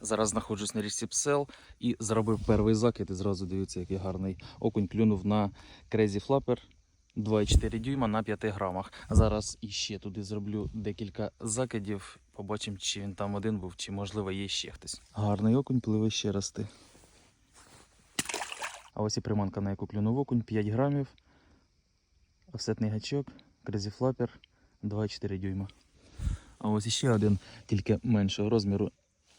Зараз знаходжусь на річці Псел і зробив перший закид. І зразу дивіться, який гарний окунь клюнув на Crazy Flapper 2,4 дюйма на 5 грамах. Зараз іще туди зроблю декілька закидів. Побачимо, чи він там один був, чи можливо є ще хтось. Гарний окунь пливе ще рости. А ось і приманка, на яку клюнув окунь 5 грамів. Офсетний гачок, Crazy Flapper 2,4 дюйма. А ось іще один, тільки меншого розміру.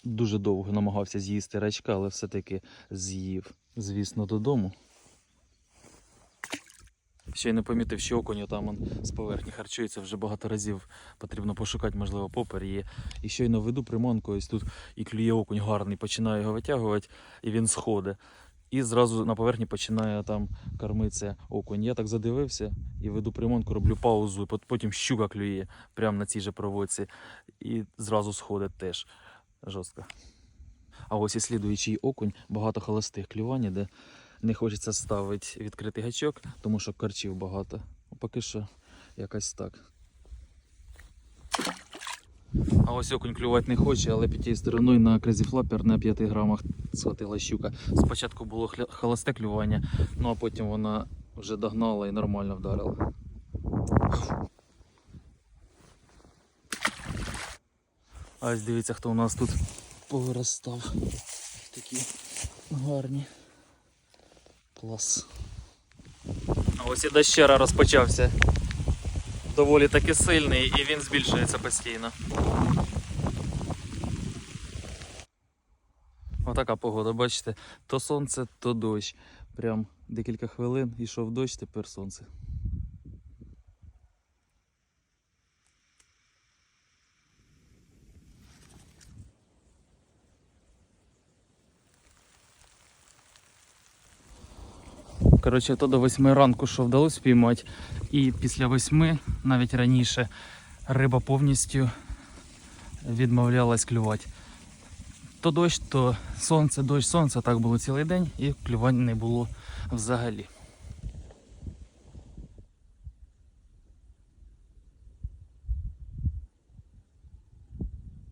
Дуже довго намагався з'їсти рачка, але все-таки з'їв, звісно, додому. Ще й не помітив, що окунь там он з поверхні харчується вже багато разів. Потрібно пошукати, можливо, попер є. І щойно веду приманку, ось тут і клює окунь гарний, починаю його витягувати, і він сходить. І зразу на поверхні починає там кормитися окунь. Я так задивився і веду приманку, роблю паузу, потім щука клює прямо на цій же проводці. І зразу сходить теж жорстко. А ось і слідуючий окунь, багато холостих клювань, де не хочеться ставити відкритий гачок, тому що корчів багато. Ну, Поки що якось так. А ось окунь клювати не хоче, але під тією стороною на Flapper на 5 грамах схватила щука. Спочатку було холосте клювання, ну а потім вона вже догнала і нормально вдарила. А ось дивіться, хто у нас тут повиростав. Такі гарні. Клас. А ось і дощера розпочався. Доволі таки сильний і він збільшується постійно. Отака погода, бачите, то сонце, то дощ. Прям декілька хвилин йшов дощ, тепер сонце. Коротше, то до 8 ранку, що вдалося спіймати. І після 8, навіть раніше, риба повністю відмовлялась клювати. То дощ, то сонце, дощ, сонце, так було цілий день і клювань не було взагалі.